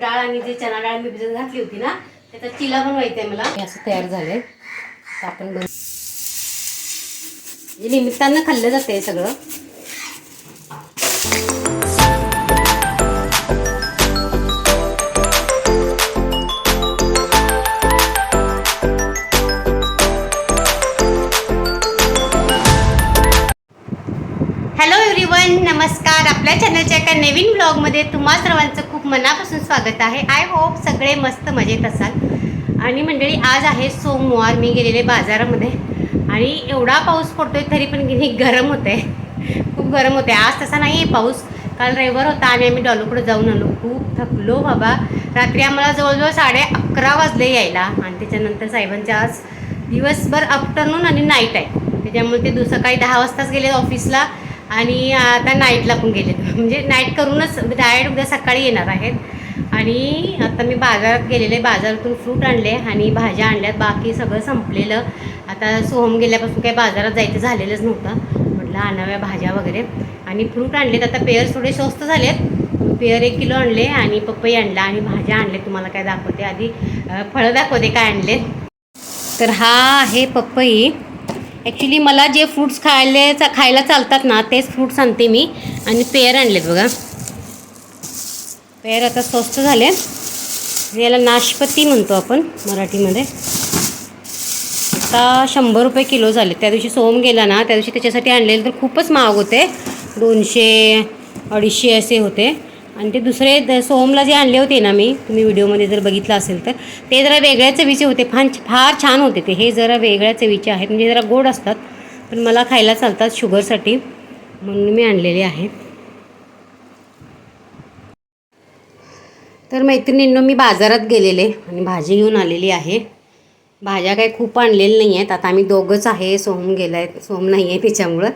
डाळ आणि जे चणा डाळ मी भिजत घातली होती ना त्याचा चिला बनवायचा आहे मला. असं तयार झालंय. आपण बन निमित्तानं खाल्लं जाते सगळं. हॅलो एव्हरीवन नमस्कार. आपल्या चॅनलच्या एका नवीन ब्लॉगमध्ये तुम्हा सर्वांचं मनापासून स्वागत आहे. आय होप सगळे मस्त मजेत असाल. आणि मंडळी आज आहे सोमवार. मी गेलेले बाजारामध्ये. आणि एवढा पाऊस पडतोय तरी पण किती गरम होते खूप गरम होते आज तसा नाही आहे पाऊस. काल रविवार होता आणि आम्ही डॉलोकडे जाऊन आलो. खूप थकलो बाबा. रात्री आम्हाला जवळजवळ साडे अकरा वाजले यायला. आणि त्याच्यानंतर साहेबांच्या आज दिवसभर आफ्टरनून आणि नाईट आहे. त्याच्यामुळे ते दु सकाळी दहा वाजताच गेले ऑफिसला आणि आता नाईटला पण गेले म्हणजे नाईट करूनच डायरेक्ट उद्या सकाळी येणार आहेत. आणि आता मी बाजारात गेलेले बाजारातून फ्रूट आणले आणि भाज्या आणल्यात. बाकी सगळं संपलेलं. आता सोहम गेल्यापासून काही बाजारात जायचं झालेलंच नव्हतं. म्हटलं आणाव्या भाज्या वगैरे. आणि फ्रूट आणलेत. आता पेअर थोडे स्वस्त झालेत. पेअर एक किलो आणले आणि पपई आणला आणि भाज्या आणले. तुम्हाला काय दाखवते आधी. फळं दाखवते काय आणलेत. तर हा आहे पपई. ॲक्च्युली मला जे फ्रूट्स खायले चा खायला चालतात ना तेच फ्रूट्स आणते मी. आणि पेअर आणलेत बघा. पेयर आता स्वस्त झाले. याला नाशपती म्हणतो आपण मराठीमध्ये. आता शंभर रुपये किलो झाले. त्या दिवशी सोम गेला ना त्या दिवशी त्याच्यासाठी आणलेले तर खूपच महाग होते. दोनशे अडीचशे असे होते. आणि ते दुसरे द- सोमला जे आणले होते ना मी तुम्ही व्हिडिओमध्ये जर बघितलं असेल तर ते जरा वेगळ्या चवीचे होते फार फार छान होते ते. हे जरा वेगळ्या चवीचे आहेत म्हणजे जरा गोड असतात पण मला खायला चालतात शुगरसाठी. म्हणून मी आणलेले आहेत तर मैत्रिणींनो मी बाजारात गेलेले आणि भाजी घेऊन आलेली आहे. भाज्या काही खूप आणलेल्या नाही आहेत. आता आम्ही दोघंच आहे सोहम गेला आहे सोहम नाही आहे त्याच्यामुळं.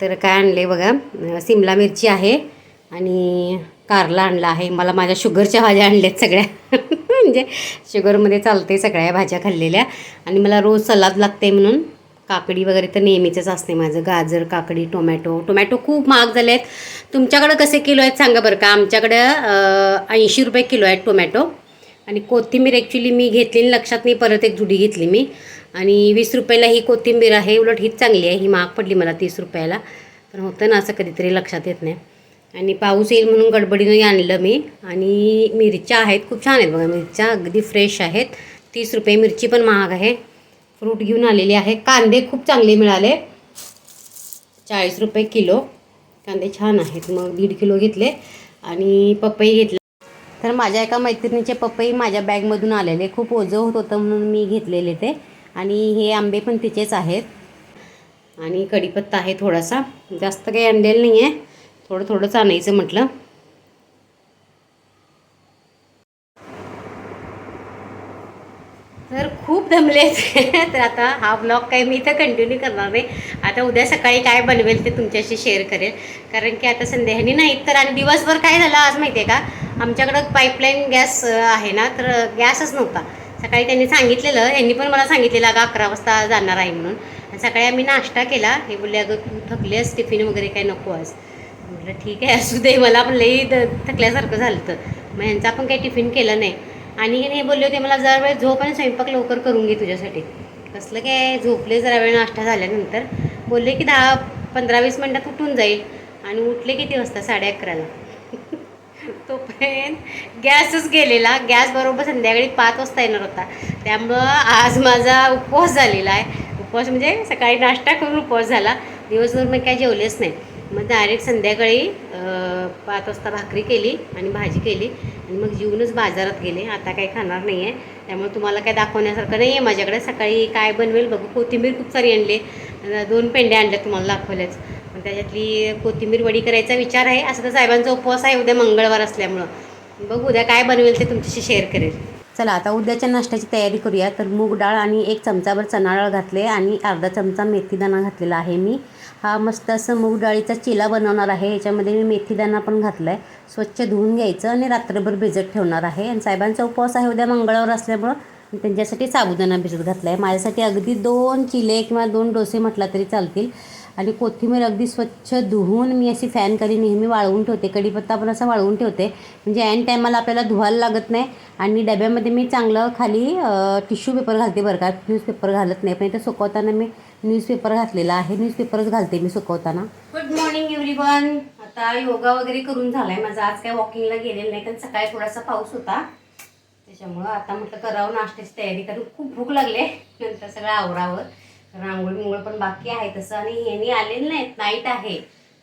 तर काय आणले बघा सिमला मिरची आहे आणि कारला आणला आहे. मला माझ्या शुगरच्या भाज्या आणल्यात सगळ्या. म्हणजे शुगरमध्ये चालते सगळ्या भाज्या खाल्लेल्या. आणि मला रोज सलाद लागते म्हणून. काकडी वगैरे तर नेहमीचंच असते माझं. गाजर काकडी टोमॅटो. टोमॅटो खूप महाग झाले आहेत तुमच्याकडं कसे किलो आहेत सांगा बरं का? आमच्याकडं ऐंशी रुपये किलो आहेत टोमॅटो. आणि कोथिंबीर ॲक्च्युली मी घेतली लक्षात नाही परत एक जुडी घेतली मी. आणि वीस रुपयाला ही कोथिंबीर आहे. उलट हीच चांगली आहे. ही महाग पडली मला तीस रुपयाला. पण होतं ना असं कधीतरी लक्षात येत नाही. आणि पाऊस येईल म्हणून गडबडीनं आणलं मी. आणि मिरच्या आहेत खूप छान आहेत बघा. मिरच्या अगदी फ्रेश आहेत. तीस रुपये मिरची पण महाग आहे. फ्रूट घेऊन आलेले आहे. कांदे खूप चांगले मिळाले. चाळीस रुपये किलो. कांदे छान आहेत. मग दीड किलो घेतले. आणि पपई घेतला. तर माझ्या एका मैत्रिणीचे पपई माझ्या बॅगमधून आलेले. खूप ओझं होत होतं म्हणून मी घेतलेले ते. आणि हे आंबे पण तिचेच आहेत. आणि कढीपत्ता आहे थोडासा. जास्त काही आणलेलं नाही आहे थोडं थोडंच आणायचं म्हटलं. तर खूप दमले तर आता हा ब्लॉग काही मी इथं कंटिन्यू करणार नाही. आता उद्या सकाळी काय बनवेल ते तुमच्याशी शेअर करेल. कारण की आता संध्याकाळी नाहीत तर आणि दिवसभर काय झालं आज माहिती आहे का? आमच्याकडं पाईपलाईन गॅस आहे ना तर गॅसच नव्हता. सकाळी त्यांनी सांगितलेलं यांनी पण मला सांगितलेलं अगं अकरा वाजता जाणार आहे म्हणून. आणि सकाळी आम्ही नाश्ता केला. हे बोलले अगं तू थकलेस टिफिन वगैरे काय नको आज म्हटलं ठीक आहे असू दे मला पण लई थकल्यासारखं झालं तर मग यांचा आपण काही टिफिन केलं नाही. आणि हे बोलले होते मला जरा वेळ झोप आणि स्वयंपाक लवकर करून घे तुझ्यासाठी. कसलं काय झोपले जरा वेळ नाश्ता झाल्यानंतर. बोलले की दहा पंधरा वीस मिनटात उठून जाईल. आणि उठले किती वाजता? साडे अकराला. तोपर्यंत गॅसच गेलेला. गॅस बरोबर संध्याकाळी पाच वाजता येणार होता. त्यामुळं आज माझा उपवास झालेला आहे. उपवास म्हणजे सकाळी नाश्ता करून उपवास झाला. दिवसभर मी काय जेवलेच नाही. मग डायरेक्ट संध्याकाळी पाच वाजता भाकरी केली आणि भाजी केली आणि मग जीवनच बाजारात गेले. आता काही खाणार नाही आहे त्यामुळे तुम्हाला काय दाखवण्यासारखं नाही आहे माझ्याकडे. सकाळी काय बनवेल बघू. कोथिंबीर खूप सारी आणली. दोन पेंड्या आणल्या तुम्हाला दाखवल्याच. पण त्याच्यातली कोथिंबीर वडी करायचा विचार आहे. असं तर साहेबांचा उपवास आहे उद्या मंगळवार असल्यामुळं. बघू उद्या काय बनवेल ते तुमच्याशी शेअर करेल. चला आता उद्याच्या नाश्त्याची तयारी करूया. तर मूग डाळ आणि एक चमचाभर चणा डाळ घातले आणि अर्धा चमचा मेथीदाणा घातलेला आहे मी. हा मस्त असं मूग डाळीचा चिला बनवणार आहे. याच्यामध्ये मी मेथीदाना पण घातला आहे स्वच्छ धुवून घ्यायचं आणि रात्रभर भिजत ठेवणार आहे. आणि साहेबांचा उपवास आहे उद्या मंगळवार असल्यामुळं त्यांच्यासाठी साबुदाणा भिजत घातला आहे माझ्यासाठी अगदी दोन चिले किंवा दोन डोसे म्हटला तरी चालतील. आणि कोथिंबीर अगदी स्वच्छ धुवून मी अशी फॅन करी नेहमी वाळवून ठेवते. कढीपत्ता पण असा वाळवून ठेवते. म्हणजे ऐन टायमाला आपल्याला धुवायला लागत नाही. आणि डब्यामध्ये मी चांगलं खाली टिश्यू पेपर घालते बरं का. न्यूजपेपर घालत नाही. पण इथं सुकवताना मी न्यूजपेपर घातलेला आहे. न्यूजपेपरच घालते मी सुकवताना. गुड मॉर्निंग एव्हरीवन आता योगा वगैरे करून झालाय माझा. आज काय वॉकिंगला गेलेलं नाही. कारण सकाळी थोडासा पाऊस होता. त्याच्यामुळं आता म्हटलं करावं नाश्त्याची तयारी. कारण खूप भूक लागले नंतर सगळं आवरावं. रांगोळी मुंगळ पण बाकी आहे तसं. आणि ह्यानी आलेले नाहीत. नाईट आहे.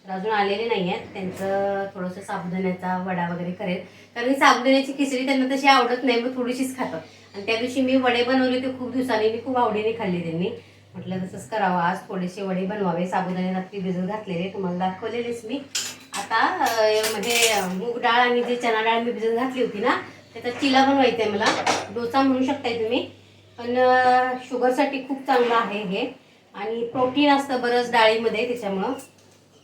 तर अजून आलेले नाही आहेत त्यांचं थोडंसं साबुदाण्याचा वडा वगैरे करेल. कारण साबुदाण्याची खिचडी त्यांना तशी आवडत नाही. मग थोडीशीच खातात. आणि त्या दिवशी मी वडे बनवले ते खूप दिवसांनी. मी खूप आवडीने खाल्ले त्यांनी. म्हटलं तसंच करावं. आज थोडेसे वडे बनवावे. साबुदाणे रात्री भिजत घातलेले. तुम्हाला दाखवलेलेच मी. आता म्हणजे मूग डाळ आणि जे चणा डाळ मी भिजत घातली होती ना त्याचा चिला बनवायचा आहे मला. डोसा म्हणू शकताय तुम्ही. पण शुगरसाठी खूप चांगलं आहे हे. आणि प्रोटीन असतं बरंच डाळीमध्ये त्याच्यामुळं.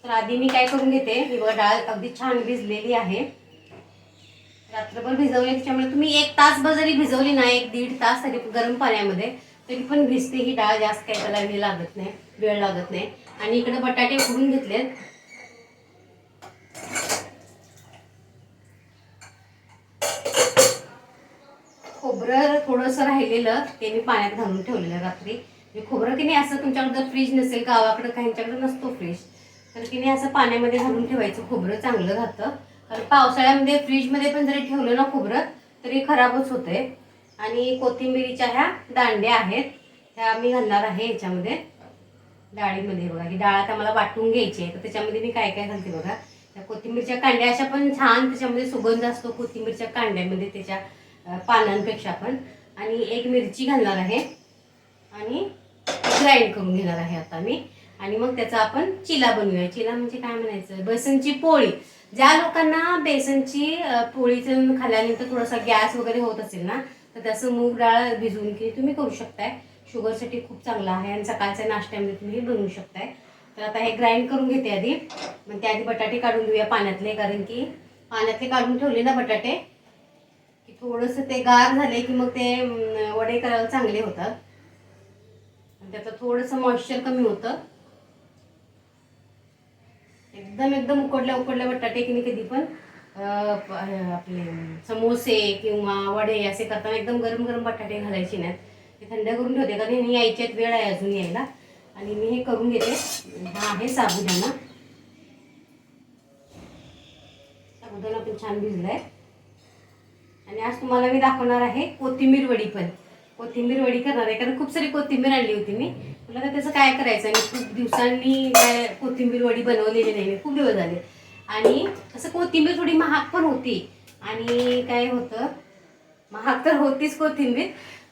तर आधी मी काय करून घेते ही बघा डाळ अगदी छान भिजलेली आहे. रात्रभर भिजवली त्याच्यामुळे तुम्ही एक तासभर जरी भिजवली ना एक दीड तास तरी गरम पाण्यामध्ये तरी पण भिजते ही डाळ जास्त काय करायला लागत नाही वेळ लागत नाही. आणि इकडे बटाटे उकडून घेतलेत. खोबरं थोडंसं राहिलेलं ते मी पाण्यात घालून ठेवलेलं रात्री. म्हणजे खोबरं की नाही असं तुमच्याकडे जर फ्रीज नसेल गावाकडं काहींच्याकडे नसतो फ्रीज. तर की नाही असं पाण्यामध्ये घालून ठेवायचं खोबरं चांगलं राहतं कारण पावसाळ्यामध्ये फ्रीजमध्ये पण जरी ठेवलं ना खोबरं तरी खराबच होतंय. आणि कोथिंबिरीच्या ह्या दांड्या आहेत ह्या मी घालणार आहे ह्याच्यामध्ये. डाळीमध्ये बघा ही डाळ आता मला वाटून घ्यायची आहे. तर त्याच्यामध्ये मी काय काय घालते बघा. त्या कोथिंबीरच्या कांड्या अशा पण छान त्याच्यामध्ये सुगंध असतो कोथिंबीरच्या कांड्यामध्ये त्याच्या पानांपेक्षा पण. आणि एक मिरची घालणार आहे. आणि ग्राइंड करून घेणार आहे आता मी. आणि मग त्याचा आपण चिला बनवूया. चिला म्हणजे काय म्हणायचं? बेसनची पोळी. ज्या लोकांना बेसनची पोळी पोळीचं खाल्ल्यानंतर थोडासा गॅस वगैरे होत असेल ना तर त्याचं मूग डाळ भिजवून की तुम्ही करू शकताय. शुगरसाठी खूप चांगला आहे आणि सकाळच्या नाश्त्यामध्ये तुम्ही हे बनवू शकताय. तर आता हे ग्राइंड करून घेते आधी. मग त्या आधी बटाटे काढून घेऊया पाण्यातले कारण की पाण्यातले काढून ठेवले ना बटाटे थोडंसं ते गार झाले की मग ते वडे करायला चांगले होतात. आणि त्याचं थोडंसं मॉइश्चर कमी होतं. एकदम एकदम उकडल्या उकडल्या बटाटे की कधी पण आपले समोसे किंवा वडे असे करताना एकदम गरम गरम बटाटे घालायचे नाहीत ते थंड करून ठेवते कारण मी यायच्यात वेळ आहे अजून यायला. आणि मी हे करून घेते. हा आहे साबुदाणा. साबुदाणा पण छान भिजलाय. आणि आज तुम्हाला मी दाखवणार आहे कोथिंबीर वडी पण. कोथिंबीर वडी करणार आहे कारण खूप सारी कोथिंबीर आणली होती मी. म्हटलं तर त्याचं काय करायचं? आणि खूप दिवसांनी काय कोथिंबीर वडी बनवलेली नाही मी खूप दिवस झाले. आणि असं कोथिंबीर थोडी महाग पण होती. आणि काय होतं? महाग तर होतीच कोथिंबीर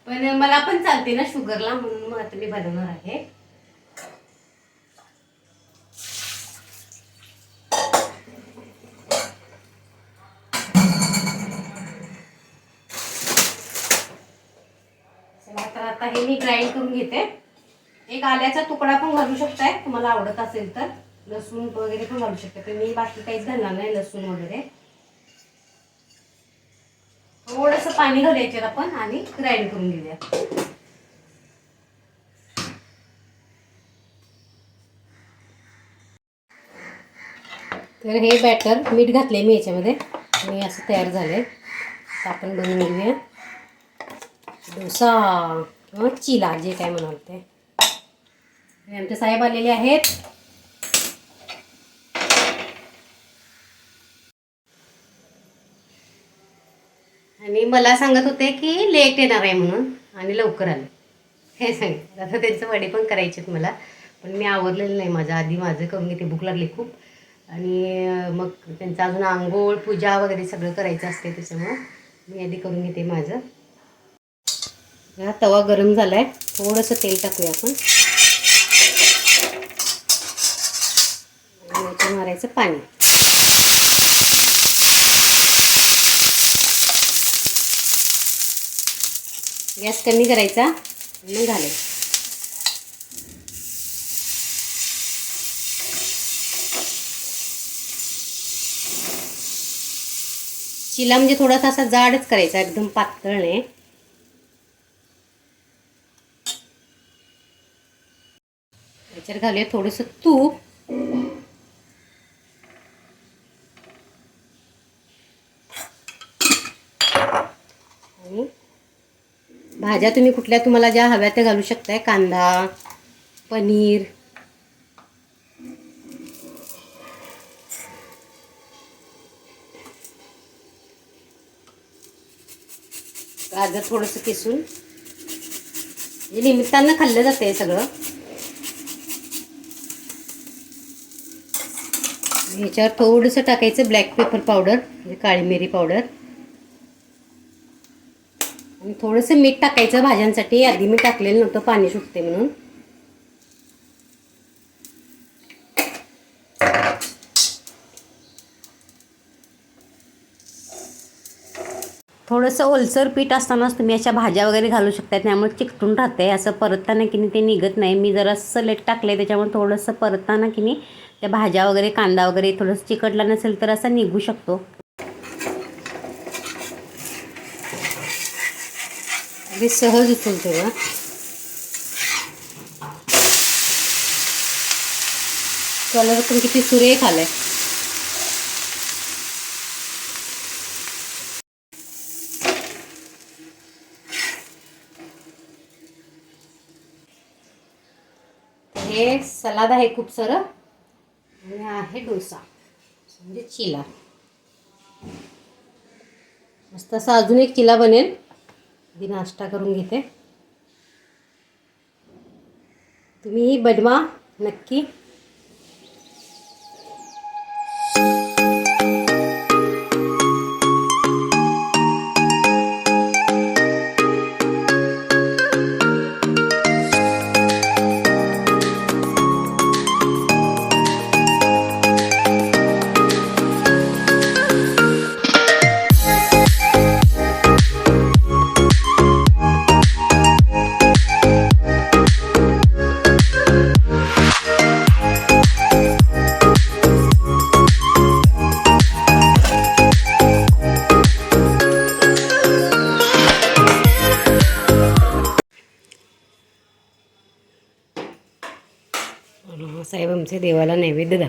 पण मला पण चालते ना शुगरला म्हणून मग आता मी बनवणार आहे. आता हे मी ग्राइंड करून घेते. एक आल्याचा तुकडा पण घालू शकताय तुम्हाला आवडत असेल तर. लसूण वगैरे पण घालू शकता मी बाकी काहीच घालणार नाही लसूण वगैरे. थोडंसं पाणी घालायचे याच्यात आपण आणि ग्राइंड करून घेऊया. तर हे बॅटर मीठ घातले मी याच्यामध्ये. आणि असं तयार झाले आपण बनवून घेऊया. डोसा. किंवा चिला जे काय म्हणाल ते. आमचे साहेब आलेले आहेत. आणि मला सांगत होते की लेट येणार आहे म्हणून आणि लवकर आले. हे सांगितलं आता त्यांचं वडे पण करायचे आहेत मला पण मी आवरलेलं नाही. माझं आधी माझं करून घेते. भूक लागली खूप. आणि मग त्यांचं अजून आंघोळ पूजा वगैरे सगळं करायचं असते त्याच्यामुळं मी आधी करून घेते माझं. हा तवा गरम झालाय. थोडंसं तेल टाकूया आपण. आणि मारायचं पाणी. गॅस कमी करायचा. आणि मग घालायचं. चिला म्हणजे थोडासा असा जाडच करायचा एकदम पातळ नाही. याच्यावर घालूया थोडंसं तूप. आणि भाज्या तुम्ही कुठल्या तुम्हाला ज्या हव्या त्या घालू शकताय कांदा पनीर. गाजर थोडंसं किसून. हे निमित्तानं खाल्लं जातं हे सगळं. ह्याच्यावर थोडंसं टाकायचं ब्लॅक पेपर पावडर म्हणजे काळी मिरी पावडर आणि थोडंसं मीठ टाकायचं भाज्यांसाठी. आधी मी टाकलेलं नव्हतं पाणी सुटते म्हणून. थोडंसं ओलसर पीठ असतानाच तुम्ही अशा भाज्या वगैरे घालू शकता त्यामुळे चिकटून राहते असं परतताना की नाही ते निघत नाही. मी जरा सलेट टाकले त्याच्यामुळे थोडंसं परतताना की नाही त्या भाज्या वगैरे कांदा वगैरे थोडंसं चिकटला नसेल तर असा निघू शकतो. अगदी सहज उचलतो का कलर पण किती सुरेख आलाय. हे सलाद आहे खूप सारं. आणि आहे डोसा. म्हणजे चिला मस्त असा अजून एक चिला बनेल. आधी नाश्ता करून घेते. तुम्ही बनवा नक्की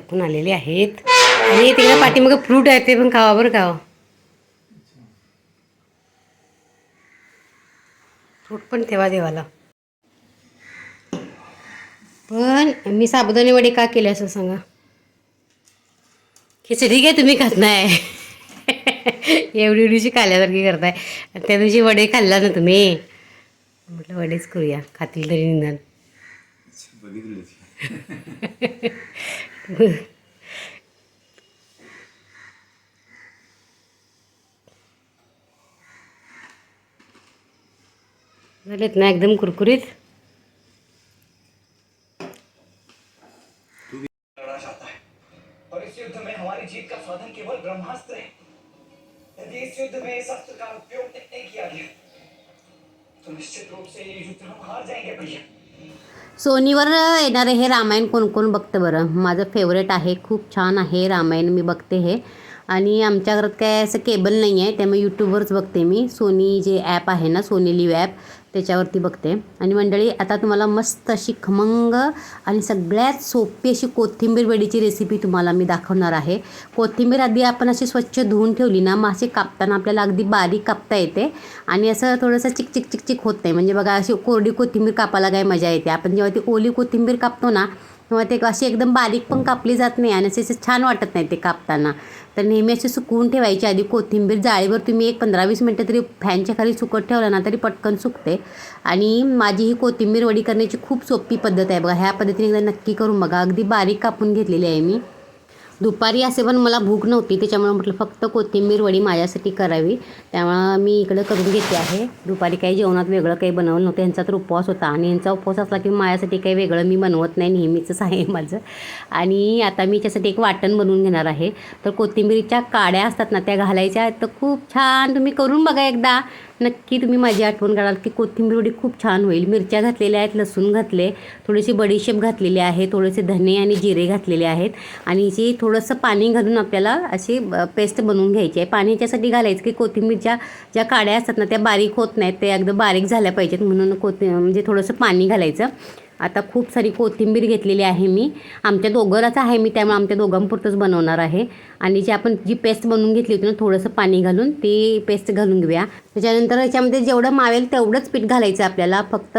दाखवून आलेले आहेत. आणि तिकडे पाठीमागं फ्रूट आहे ते पण खावा बरं खावा फ्रूट पण ठेवा देवाला. पण मी साबुदाणे वडे का केले असं सांगा? खिचडी काय तुम्ही खात नाही. एवढी एवढीशी खाल्ल्यासारखी करताय. त्या दिवशी वडे खाल्ला ना तुम्ही. म्हटलं वडेच करूया. खातील तरी निदान. झालेत ना एकदम कुरकुरीत। युद्ध में हमारी जीत है। यदि इस युद्ध में इस अस्त्र का उपयोग नहीं किया गया तो निश्चित रूप से ये युद्ध हम हार जाएँगे, भैया। सोनीवर येणारे हे रामायण कोण कोण बघतं बरं? माझं फेवरेट आहे खूप छान आहे रामायण मी बघते हे. आणि आमच्या घरात काय असं केबल नाही आहे त्यामुळे यूट्यूबवरच बघते मी. सोनी जे ॲप आहे ना सोनी लिव्ह ॲप त्याच्यावरती बघते. आणि मंडळी आता तुम्हाला मस्त अशी खमंग आणि सगळ्यात सोपी अशी कोथिंबीर वडीची रेसिपी तुम्हाला मी दाखवणार आहे. कोथिंबीर आधी आपण अशी स्वच्छ धुवून ठेवली ना मासे कापताना आपल्याला अगदी बारीक कापता येते. आणि असं थोडंसं चिक चिक चिक चिक होत नाही म्हणजे बघा अशी कोरडी कोथिंबीर कापायला काय मजा येते. आपण जेव्हा ती ओली कोथिंबीर कापतो ना किंवा ते अशी एकदम बारीक पण कापली जात नाही आणि असे असे छान वाटत नाही ते कापताना. तर नेहमी असे सुकवून ठेवायची. आधी कोथिंबीर जाळीवर तुम्ही एक पंधरा वीस मिनटं तरी फॅनच्या खाली सुकत ठेवलं ना तरी पटकन सुकते. आणि माझी ही कोथिंबीर वडी करण्याची खूप सोपी पद्धत आहे. बघा ह्या पद्धतीने एकदा नक्की करून बघा. अगदी बारीक कापून घेतलेली आहे मी. दुपारी असे पण मला भूक नव्हती त्याच्यामुळे म्हटलं फक्त कोथिंबीर वडी माझ्यासाठी करावी. त्यामुळं मी इकडं करून घेते आहे. दुपारी काही जेवणात वेगळं काही बनवलं नव्हतं यांचा तर उपवास होता आणि यांचा उपवास असला की माझ्यासाठी काही वेगळं मी बनवत नाही नेहमीचंच आहे माझं. आणि आता मी याच्यासाठी एक वाटण बनवून घेणार आहे. तर कोथिंबीरीच्या काड्या असतात ना त्या घालायच्या आहेत. तर खूप छान तुम्ही करून बघा एकदा. नक्की तुम्ही माझी आठवण काढाल की कोथिंबीर वडी खूप छान होईल. मिरच्या घातलेल्या आहेत लसूण घातले थोडीशी बडीशेप घातलेली आहे थोडेसे धने आणि जिरे घातलेले आहेत आणि हिची थोडंसं पाणी घालून आपल्याला अशी पेस्ट बनवून घ्यायची आहे. पाणी याच्यासाठी घालायचं की कोथिंबीरच्या ज्या काड्या असतात ना त्या बारीक होत नाहीत ते अगदी बारीक झाल्या पाहिजेत म्हणून कोथि म्हणजे थोडंसं पाणी घालायचं. आता खूप सारी कोथिंबीर घेतलेली आहे मी. आमच्या दोघांच आहे मी त्यामुळे आमच्या दोघांपुरतंच बनवणार आहे. आणि जी आपण जी पेस्ट बनवून घेतली होती ना थोडंसं पाणी घालून ती पेस्ट घालून घेऊया. त्याच्यानंतर याच्यामध्ये जेवढं मावेल तेवढंच पीठ घालायचं आपल्याला. फक्त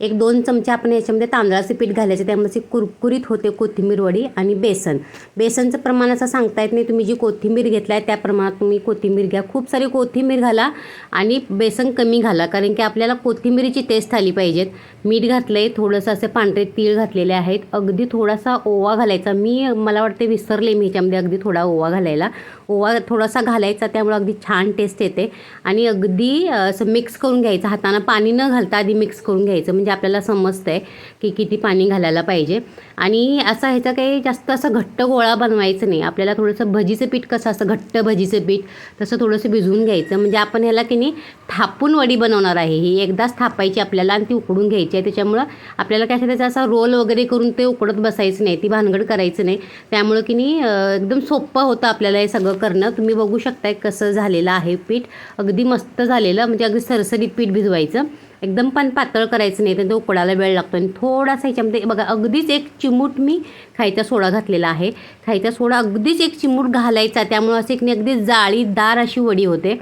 एक दोन चमचे आपण याच्यामध्ये तांदळाचे पीठ घालायचं त्यामुळे कुरकुरीत होते कोथिंबीर वडी आणि बेसन. बेसनचं प्रमाण असं सांगता येत नाही तुम्ही जी कोथिंबीर घेतला आहे त्या प्रमाणात तुम्ही कोथिंबीर घ्या. खूप सारी कोथिंबीर घाला आणि बेसन कमी घाला कारण की आपल्याला कोथिंबीरीची टेस्ट आली पाहिजेत. मीठ घातलं आहे थोडंसं असे पांढरे तीळ घातलेले आहेत. अगदी थोडासा ओवा घालायचा. मी मला वाटते विसरले मी ह्याच्यामध्ये अगदी थोडा ओवा घालायला. ओवा थोडासा घालायचा त्यामुळे अगदी छान टेस्ट येते. आणि अगदी असं मिक्स करून घ्यायचं. हातानं पाणी न घालता आधी मिक्स करून घ्यायचं. म्हणजे म्हणजे आपल्याला समजतं आहे की किती पाणी घालायला पाहिजे. आणि असं ह्याचं काही जास्त असं घट्ट गोळा बनवायचं नाही. आपल्याला थोडंसं भजीचं पीठ कसं असतं? घट्ट भजीचं पीठ. तसं थोडंसं भिजवून घ्यायचं. म्हणजे आपण ह्याला की नाही थापून वडी बनवणार आहे. ही एकदाच थापायची आपल्याला आणि ती उकडून घ्यायची आहे. त्याच्यामुळं आपल्याला काय असं त्याचा असा रोल वगैरे करून ते उकडत बसायचं नाही. ती भानगड करायचं नाही. त्यामुळं की नाही एकदम सोपं होतं आपल्याला हे सगळं करणं. तुम्ही बघू शकताय कसं झालेलं आहे पीठ. अगदी मस्त झालेलं. म्हणजे अगदी सरसरीत पीठ भिजवायचं. एकदम पण पातळ करायचं नाही तर तो उकडायला वेळ लागतो. आणि थोडासा ह्याच्यामध्ये बघा अगदीच एक चिमूट मी खायचा सोडा घातलेला आहे. खायचा सोडा अगदीच एक चिमूट घालायचा त्यामुळं असं एक अगदी जाळीदार अशी वडी होते.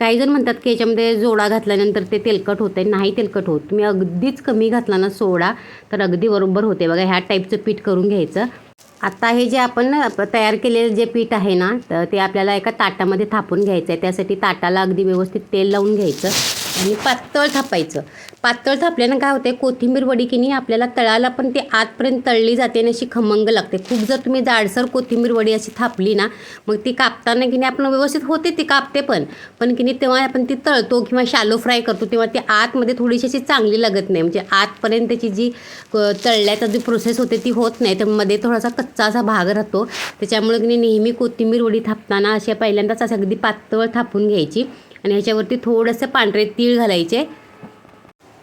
काही जण म्हणतात की याच्यामध्ये जोडा घातल्यानंतर ते तेलकट होते नाही तेलकट होत. तुम्ही अगदीच कमी घातला ना सोडा तर अगदी बरोबर होते. बघा ह्या टाईपचं पीठ करून घ्यायचं. आता हे जे आपण तयार केलेलं जे पीठ आहे ना तर ते आपल्याला एका ताटामध्ये थापून घ्यायचं आहे त्यासाठी ताटाला अगदी व्यवस्थित तेल लावून घ्यायचं. आणि पातळ थापायचं. पातळ थापल्यानं काय होते कोथिंबीर वडी की नाही आपल्याला तळाला पण ते आतपर्यंत तळली जाते आणि अशी खमंग लागते. खूप जर तुम्ही जाडसर कोथिंबीर वडी अशी थापली ना मग ती कापताना की नाही आपण व्यवस्थित होते ती कापते पण. पण की नाही तेव्हा आपण ती तळतो किंवा शॅलो फ्राय करतो तेव्हा ती आतमध्ये थोडीशी अशी चांगली लागत नाही. म्हणजे आतपर्यंत त्याची जी क- तळल्याचा जी प्रोसेस होते ती होत नाही. तर मध्ये थोडासा कच्चा असा भाग राहतो. त्याच्यामुळे की नाही नेहमी कोथिंबीर वडी थापताना अशा पहिल्यांदाच असं अगदी पातळ थापून घ्यायची. आणि ह्याच्यावरती थोडंसं पांढरे तीळ घालायचे.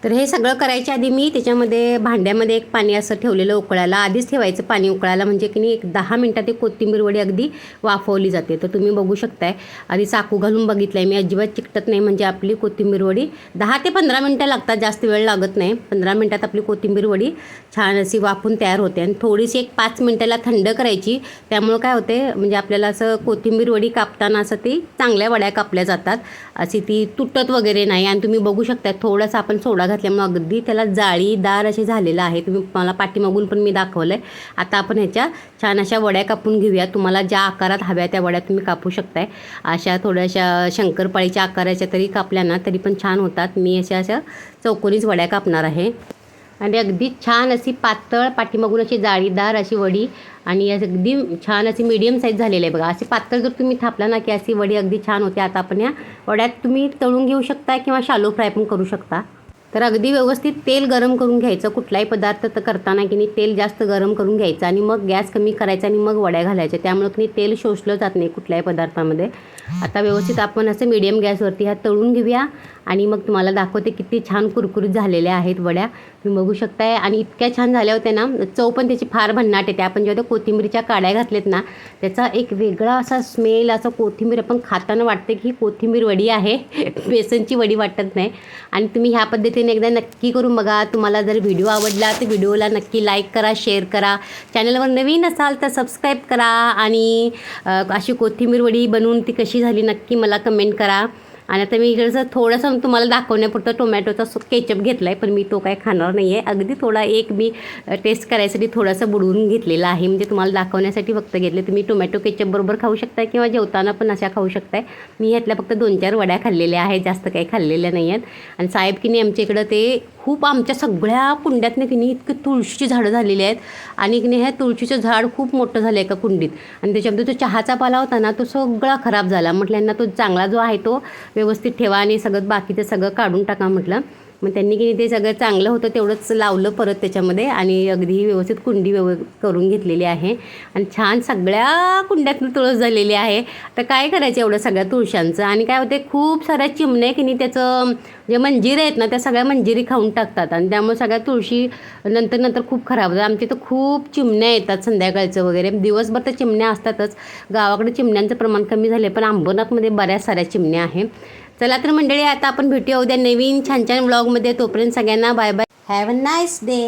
तर हे सगळं करायच्या आधी मी त्याच्यामध्ये भांड्यामध्ये एक पाणी असं ठेवलेलं उकळायला. आधीच ठेवायचं पाणी उकळायला म्हणजे की नाही एक दहा मिनटात ती कोथिंबीर वडी अगदी वाफवली जाते. तर तुम्ही बघू शकताय. आधी चाकू घालून बघितलं आहे मी अजिबात चिकटत नाही. म्हणजे आपली कोथिंबीर वडी दहा ते पंधरा मिनटं लागतात. जास्त वेळ लागत नाही. पंधरा मिनटात आपली कोथिंबीर वडी छान अशी वाफून तयार होते. आणि थोडीशी एक पाच मिनटाला थंड करायची. त्यामुळं काय होते म्हणजे आपल्याला असं कोथिंबीर वडी कापताना असं ती चांगल्या वड्या कापल्या जातात. अशी ती तुटत वगैरे नाही. आणि तुम्ही बघू शकता थोडंसं आपण सोडा घातल्यामुळे अगदी त्याला जाळीदार असे झालेलं आहे. तुम्ही मला पाठीमागून पण मी दाखवलं आहे आता आपण ह्याच्या छान अशा वड्या कापून घेऊया. तुम्हाला ज्या आकारात हव्या त्या वड्या तुम्ही कापू शकताय. अशा थोड्याशा शंकरपाळीच्या आकाराच्या तरी कापल्या ना तरी पण छान होतात. मी अशा अशा चौकोनीच वड्या कापणार आहे. आणि अगदी छान अशी पातळ पाठीमागून अशी जाळीदार अशी वडी आणि अगदी छान अशी मीडियम साईज झालेली आहे बघा. अशी पातळ जर तुम्ही थापला ना की अशी वडी अगदी छान होते. आता आपण या वड्यात तुम्ही तळून घेऊ शकता किंवा शालो फ्राय पण करू शकता. तर अगदी व्यवस्थित तेल गरम करून घ्यायचं. कुठलाही पदार्थ तर करताना की नाही तेल जास्त गरम करून घ्यायचं आणि मग गॅस कमी करायचा आणि मग वड्या घालायच्या. त्यामुळं की तेल शोषलं जात नाही कुठल्याही पदार्थामध्ये. आता व्यवस्थित आपण असं मीडियम गॅसवरती ह्या तळून घेऊया आणि मग तुम्हाला दाखवते किती छान कुरकुरीत झालेल्या आहेत वड्या. तुम्ही बघू शकताय आणि इतक्या छान झाल्या होत्या ना चव पण त्याची फार भन्नाट येते. आपण जेव्हा त्या कोथिंबीरच्या काड्या घातल्यात ना त्याचा एक वेगळा असा स्मेल असा कोथिंबीर आपण खाताना वाटते की ही कोथिंबीर वडी आहे. बेसनची वडी वाटत नाही. आणि तुम्ही ह्या पद्धतीने एकदा नक्की करून बघा. तुम्हाला जर व्हिडिओ आवडला तर व्हिडिओला नक्की लाईक करा शेअर करा. चॅनलवर नवीन असाल तर सबस्क्राईब करा. आणि अशी कोथिंबीर वडी बनवून ती कशी झाली नक्की मला कमेंट करा. आणि आता मी इकडचं थोडंसं तुम्हाला दाखवण्यापुरतं टोमॅटोचा केचप घेतला आहे पण मी तो काय खाणार नाही आहे अगदी थोडा एक मी टेस्ट करायसाठी थोडासा बुडवून घेतलेला आहे. म्हणजे तुम्हाला दाखवण्यासाठी फक्त घेतले. तुम्ही टोमॅटो केचप बरोबर खाऊ शकताय किंवा जेवताना पण अशा खाऊ शकताय. मी ह्यातल्या फक्त दोन चार वड्या खाल्लेल्या आहेत. जास्त काही खाल्लेल्या नाही आहेत आणि साहेब की नाही आमच्या इकडं ते खूप आमच्या सगळ्या कुंड्यातनं की नाही इतकी तुळशीची झाडं झालेली आहेत. आणि की नाही ह्या तुळशीचं झाड खूप मोठं झालं एका कुंडीत. आणि त्याच्यामध्ये तो चहाचा पाला होता ना तो सगळा खराब झाला. म्हटल्यांना तो चांगला जो आहे तो व्यवस्थित ठेवा आणि सगळं बाकीचं सगळं काढून टाका म्हटलं. मग त्यांनी की नाही ते सगळं चांगलं होतं तेवढंच लावलं परत त्याच्यामध्ये आणि अगदी व्यवस्थित कुंडी व्यव करून घेतलेली आहे. आणि छान सगळ्या कुंड्यातनं तुळस झालेली आहे. तर काय करायचं एवढं सगळ्या तुळशांचं? आणि काय होते खूप साऱ्या चिमण्या की नाही त्याचं जे मंजिरे आहेत ना त्या सगळ्या मंजिरी खाऊन टाकतात. आणि त्यामुळे सगळ्या तुळशी नंतर नंतर खूप खराब होतात. आमच्या इथं खूप चिमण्या येतात संध्याकाळचं वगैरे. दिवसभर तर चिमण्या असतातच. गावाकडे चिमण्यांचं प्रमाण कमी झाले पण अंबरनाथमध्ये बऱ्याच साऱ्या चिमण्या आहे. चला तर मंडळी आता आपण भेटूया उद्या नवीन छान छान ब्लॉगमध्ये तोपर्यंत सगळ्यांना bye bye have a nice day